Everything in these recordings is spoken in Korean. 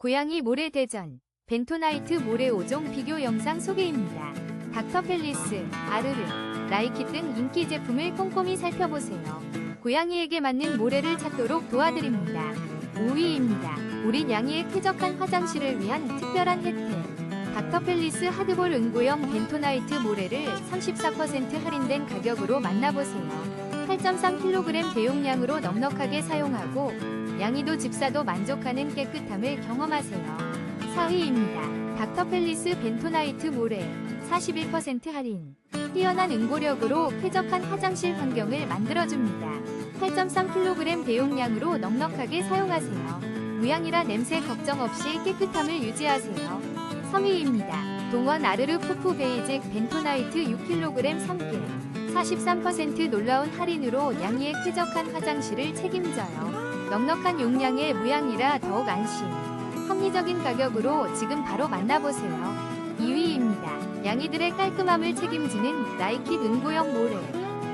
고양이 모래 대전 벤토나이트 모래 5종 비교 영상 소개입니다. 닥터펠리스, 아르르, 라이키 등 인기 제품을 꼼꼼히 살펴보세요. 고양이에게 맞는 모래를 찾도록 도와드립니다. 5위입니다. 우리 양이의 쾌적한 화장실을 위한 특별한 혜택. 닥터펠리스 하드볼 응고형 벤토나이트 모래를 34% 할인된 가격으로 만나보세요. 8.3kg 대용량으로 넉넉하게 사용하고 양이도 집사도 만족하는 깨끗함을 경험하세요. 4위입니다. 닥터펠리스 벤토나이트 모래 41% 할인. 뛰어난 응고력으로 쾌적한 화장실 환경을 만들어줍니다. 8.3kg 대용량으로 넉넉하게 사용하세요. 무향이라 냄새 걱정 없이 깨끗함을 유지하세요. 3위입니다. 동원 아르르 푸푸 베이직 벤토나이트 6kg 3개. 43% 놀라운 할인으로 양이의 쾌적한 화장실을 책임져요. 넉넉한 용량의 무향이라 더욱 안심. 합리적인 가격으로 지금 바로 만나보세요. 2위입니다. 양이들의 깔끔함을 책임지는 나이킥 응고형 모래.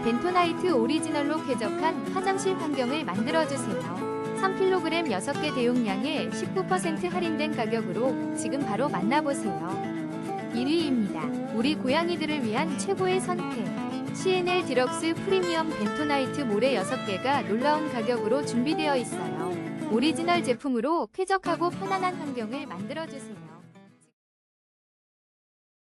벤토나이트 오리지널로 쾌적한 화장실 환경을 만들어주세요. 3kg 6개 대용량에 19% 할인된 가격으로 지금 바로 만나보세요. 1위입니다. 우리 고양이들을 위한 최고의 선택. CNL 디럭스 프리미엄 벤토나이트 모래 6개가 놀라운 가격으로 준비되어 있어요. 오리지널 제품으로 쾌적하고 편안한 환경을 만들어주세요.